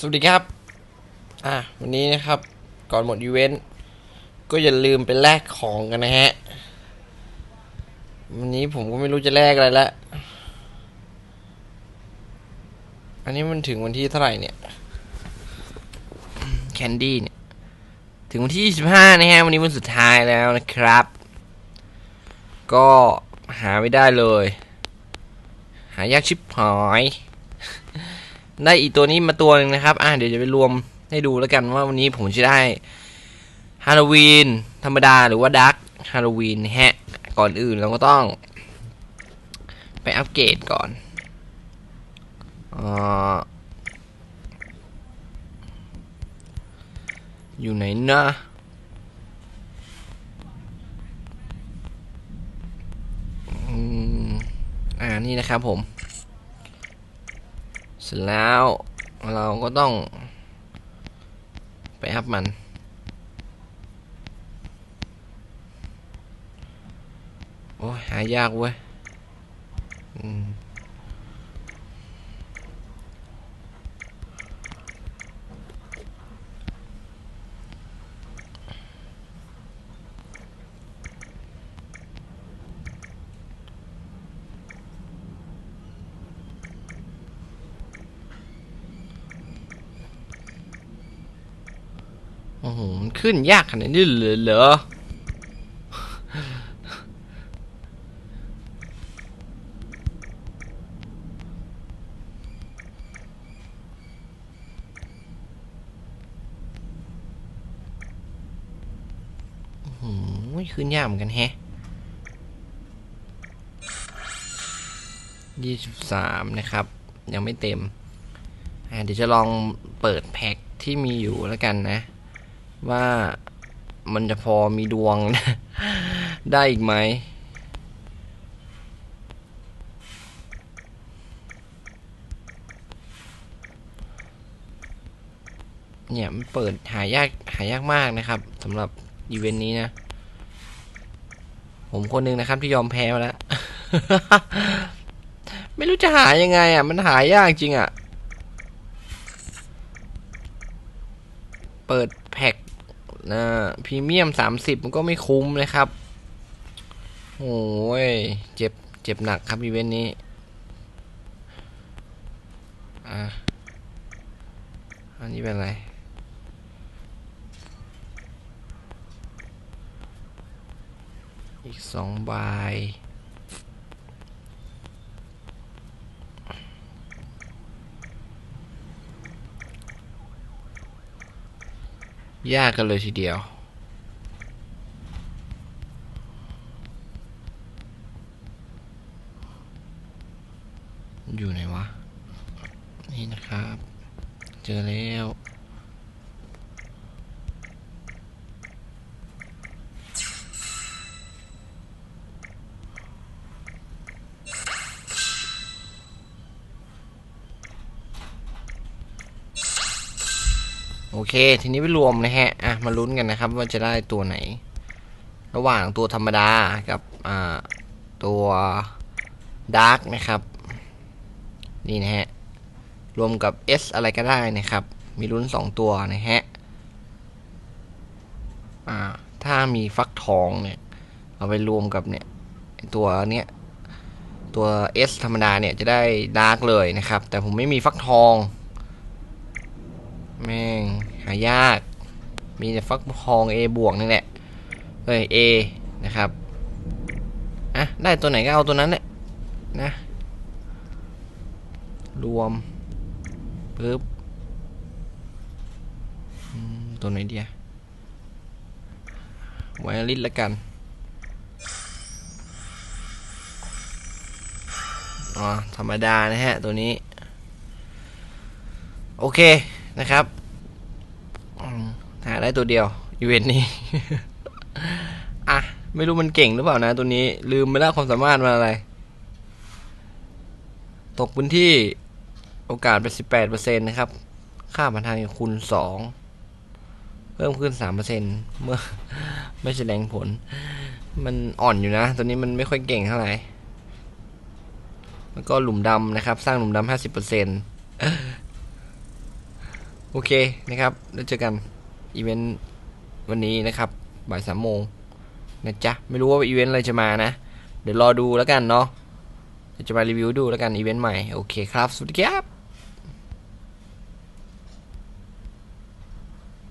สวัสดีครับ อะวันนี้นะครับ ก่อนหมดอีเวนต์ ก็อย่าลืมไปแลกของกันนะฮะ วันนี้ผมก็ไม่รู้จะแลกอะไรละ อันนี้มันถึงวันที่เท่าไหร่เนี่ย แคนดี้เนี่ย ถึงวันที่ 25 นะฮะ วันนี้วันสุดท้ายแล้วนะครับ ก็หาไม่ได้เลย หายากชิบหาย ได้อีกตัวนี้มาตัวหนึ่งนะครับ อะเดี๋ยวจะไปรวมให้ดูแล้วกันว่าวันนี้ผมจะได้ฮาโลวีนธรรมดาหรือว่าดักฮาโลวีนฮะ ก่อนอื่นเราก็ต้อง ไปอัปเกรดก่อนอาอยู่ไหนนะอืมอ่า นี่นะครับผม เสร็จแล้วเราก็ต้อง ไปอัพมัน โอ้ยหายากเว้ย อืม ขึ้นยากขนาดนี้เลยเหรอโอ้ยขึ้นยากเหมือนกันแฮะยี่สิบสามนะครับ ยังไม่เต็ม อ่าเดี๋ยวจะลองเปิดแพ็คที่มีอยู่แล้วกันนะ ว่ามันจะพอมีดวง ได้อีกไหม เนี่ยมันเปิดหายากหายากมากนะครับสำหรับอีเวนต์นี้นะ ผมคนหนึ่งนะครับที่ยอมแพ้มาแล้ว ไม่รู้จะหายังไงอะ มันหายากจริงอะ เปิด แพ็คนะพรีเมียมสามสิบมันก็ไม่คุ้มเลยครับโอ้ยเจ็บ เจ็บหนักครับอีเวนต์นี้อะอันนี้เป็นอะไรอีกสองใบ ยากกันเลยทีเดียว อยู่ไหนวะ นี่นะครับ เจอแล้ว โอเค ทีนี้ไปรวมนะฮะ อะ มาลุ้นกันนะครับ ว่าจะได้ตัวไหน ระหว่างตัวธรรมดากับอ่าตัวดาร์กนะครับ นี่นะฮะ รวมกับ S อะไรก็ได้นะครับ มีลุ้น 2 ตัวนะฮะ อ่า ถ้ามีฟักทองเนี่ย เอาไปรวมกับเนี่ยตัวเนี้ยตัว S ธรรมดาเนี่ยจะได้ดาร์กเลยนะครับ แต่ผมไม่มีฟักทอง แม่ง หายาก มีแต่ฟักทอง A บวกนี่แหละเอ้ย A นะครับอะได้ตัวไหนก็เอาตัวนั้นแหละนะรวมปึ๊บตัวไหนเดียไวลิสละกันอ๋อธรรมดานะฮะ ตัวนี้ โอเคนะครับ หาได้ตัวเดียวอีเวนต์นี้ อะ ไม่รู้มันเก่งหรือเปล่านะ ตัวนี้ ลืมไปแล้วความสามารถมันอะไร ตกพื้นที่โอกาสเป็นสิบแปดเปอร์เซ็นต์นะครับ ค่าผ่านทางคูณสองเพิ่มขึ้นสามเปอร์เซ็นเมื่อไม่แสดงผล มันอ่อนอยู่นะ ตัวนี้มันไม่ค่อยเก่งเท่าไหร่แล้วก็หลุมดำนะครับ สร้างหลุมดำห้าสิบเปอร์เซ็นต์โอเคนะครับ แล้วเจอกัน อีเวนต์วันนี้นะครับบ่ายสามโมงนะจ๊ะ ไม่รู้ว่าอีเวนต์อะไรจะมานะ เดี๋ยวรอดูแล้วกันเนาะจะมารีวิวดูแล้วกันอีเวนต์ใหม่ โอเคครับ สวัสดีครับ